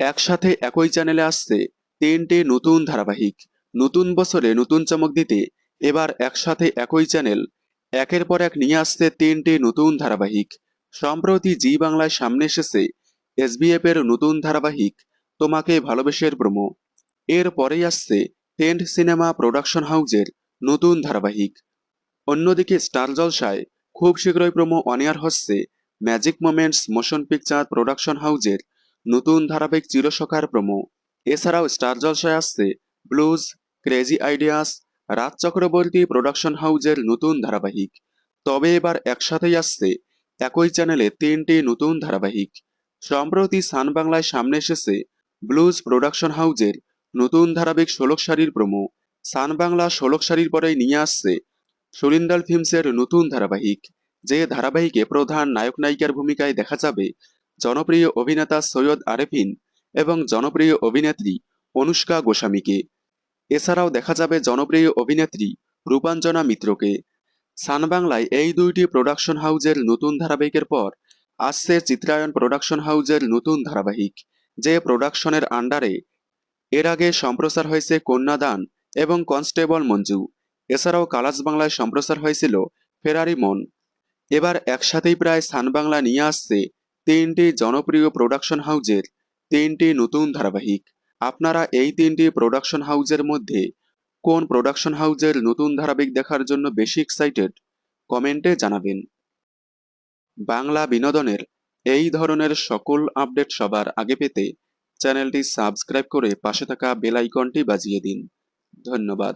একসাথে একই চ্যানেলে আসছে তিনটি নতুন ধারাবাহিক, নতুন বছরে নতুন চমক দিতে। এবার একসাথে একই চ্যানেল একের পর এক নিয়ে আসছে তিনটি নতুন ধারাবাহিক। সম্প্রতি জি বাংলায় সামনে এসেছে এসবিএফ এর নতুন ধারাবাহিক, তোমাকে ভালোবেসের প্রমো এর পরেই আসছে টেন্ট সিনেমা প্রোডাকশন হাউজের নতুন ধারাবাহিক। অন্যদিকে স্টার জলসায় খুব শীঘ্রই প্রমো অনিয়ার হচ্ছে। Magic Moments motion picture production হাউজের নতুন ধারাবাহিক চিরসখার প্রমো। এছাড়াও স্টার জলসায় আসছে Blues, Crazy Ideas, Raj Chakraborty production হাউজের নতুন ধারাবাহিক। তবে এবার একসাথেই আসছে একই চ্যানেলে তিনটি নতুন ধারাবাহিক। সম্প্রতি সান বাংলায় সামনে এসেছে ব্লুজ প্রোডাকশন হাউজের নতুন ধারাবাহিক ষোলক শাড়ির প্রমো। সান বাংলা ষোলক শাড়ির পরেই নিয়ে আসছে সুরিন্দাল ফিল্মসের নতুন ধারাবাহিক, যে ধারাবাহিকে প্রধান নায়ক নায়িকার ভূমিকায় দেখা যাবে জনপ্রিয় অভিনেতা সৈয়দ আরেফিন এবং জনপ্রিয় অভিনেত্রী অনুষ্কা গোস্বামীকে। এছাড়াও দেখা যাবে জনপ্রিয় অভিনেত্রী রূপাঞ্জনা মিত্রকে। সান বাংলায় এই দুইটি প্রোডাকশন হাউজের নতুন ধারাবাহিকের পর আসছে চিত্রায়ন প্রোডাকশন হাউজের নতুন ধারাবাহিক, যে প্রোডাকশনের আন্ডারে এর আগে সম্প্রচার হয়েছে কন্যাদান এবং কনস্টেবল মঞ্জু। এছাড়াও কালাজ বাংলায় সম্প্রচার হয়েছিল ফেরারি মন। এবার একসাথেই প্রায় সান বাংলা নিয়ে আসছে তিনটি জনপ্রিয় প্রোডাকশন হাউজের তিনটি নতুন ধারাবাহিক। আপনারা এই তিনটি প্রোডাকশন হাউজের মধ্যে কোন প্রোডাকশন হাউজের নতুন ধারাবাহিক দেখার জন্য বেশি এক্সাইটেড কমেন্টে জানাবেন। বাংলা বিনোদনের এই ধরনের সকল আপডেট সবার আগে পেতে চ্যানেলটি সাবস্ক্রাইব করে পাশে থাকা বেল আইকনটি বাজিয়ে দিন। ধন্যবাদ।